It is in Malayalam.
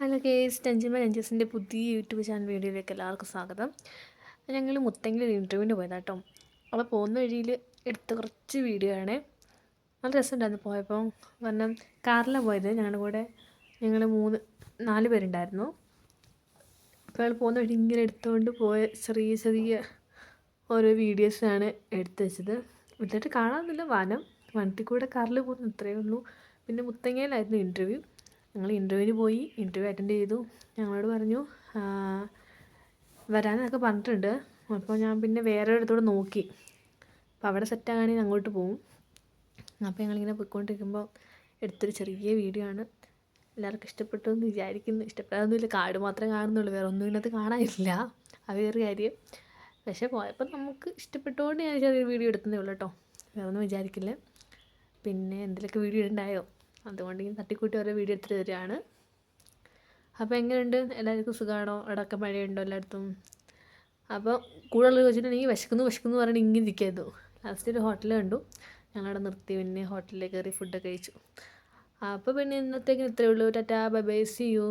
ഹലോ കേസ് ടെൻജിമ രഞ്ജസിന്റെ പുതിയ യൂട്യൂബ് ചാനൽ വീഡിയോയിലേക്ക് എല്ലാവർക്കും സ്വാഗതം. ഞങ്ങൾ മുത്തെങ്കിൽ ഒരു ഇന്റർവ്യൂവിന് പോയതാട്ടോ. അപ്പോൾ പോകുന്ന വഴിയിൽ എടുത്ത കുറച്ച് വീഡിയോ ആണ്. നല്ല രസമുണ്ടായിരുന്നു പോയപ്പോൾ. കാരണം കാറിലാണ് പോയത്. ഞങ്ങളുടെ കൂടെ ഞങ്ങൾ മൂന്ന് നാല് പേരുണ്ടായിരുന്നു. അപ്പോൾ അയാൾ പോകുന്ന വഴി ഇങ്ങനെ എടുത്തുകൊണ്ട് പോയ ചെറിയ ചെറിയ ഓരോ വീഡിയോസാണ് എടുത്തു വെച്ചത്. എന്നിട്ട് കാണാമെന്നില്ല വനം. വനത്തിൽ കൂടെ കാറിൽ പോകുന്നു ഇത്രയേ ഉള്ളൂ. പിന്നെ മുത്തങ്ങയിലായിരുന്നു ഇന്റർവ്യൂ ഞങ്ങൾ ഇന്റർവ്യൂവിന് പോയി ഇന്റർവ്യൂ അറ്റൻഡ് ചെയ്തു. ഞങ്ങളോട് പറഞ്ഞു വരാനൊക്കെ പറഞ്ഞിട്ടുണ്ട്. അപ്പോൾ ഞാൻ പിന്നെ വേറെ ഒരിടത്തോടെ നോക്കി. അപ്പോൾ അവിടെ സെറ്റ് സെറ്റാകാണെങ്കിൽ അങ്ങോട്ട് പോകും അപ്പോൾ ഞങ്ങളിങ്ങനെ പോയിക്കൊണ്ടിരിക്കുമ്പോൾ എടുത്തൊരു ചെറിയ വീഡിയോ ആണ്. എല്ലാവർക്കും ഇഷ്ടപ്പെട്ടു എന്ന് വിചാരിക്കുന്നു. ഇഷ്ടപ്പെടാതൊന്നുമില്ല കാട് മാത്രമേ കാണുന്നുള്ളൂ. വേറെ ഒന്നും ഇതിനകത്ത് കാണാനില്ല. അത് വേറെ കാര്യം. പക്ഷേ പോയപ്പോൾ നമുക്ക് ഇഷ്ടപ്പെട്ടുകൊണ്ട് ഞാൻ ചെറിയ വീഡിയോ എടുത്തതേ ഉള്ളൂ കേട്ടോ. വേറെ ഒന്നും വിചാരിക്കില്ല. പിന്നെ എന്തെങ്കിലുമൊക്കെ വീഡിയോ ഉണ്ടായോ അതുകൊണ്ട് ഇങ്ങനെ തട്ടിക്കൂട്ടി ഓരോ വീഡിയോ എടുത്തിട്ട് തരികയാണ് അപ്പോൾ എങ്ങനെയുണ്ട്? എല്ലാവർക്കും സുഖമാണോ ഇടയ്ക്ക് മഴയുണ്ടോ എല്ലായിടത്തും? അപ്പോൾ കൂടുതൽ ചോദിച്ചിട്ടുണ്ടെങ്കിൽ വിശക്കുന്നു വിശക്കുന്നു പറഞ്ഞിട്ട് ഇങ്ങനെ ഇരിക്കായിരുന്നു. ലാസ്റ്റ് ഒരു ഹോട്ടൽ കണ്ടു. ഞങ്ങളവിടെ നിർത്തി പിന്നെ ഹോട്ടലിൽ കയറി ഫുഡൊക്കെ കഴിച്ചു. അപ്പോൾ പിന്നെ ഇന്നത്തേക്ക് ഇത്രയേ ഉള്ളൂ. Tata bye bye see you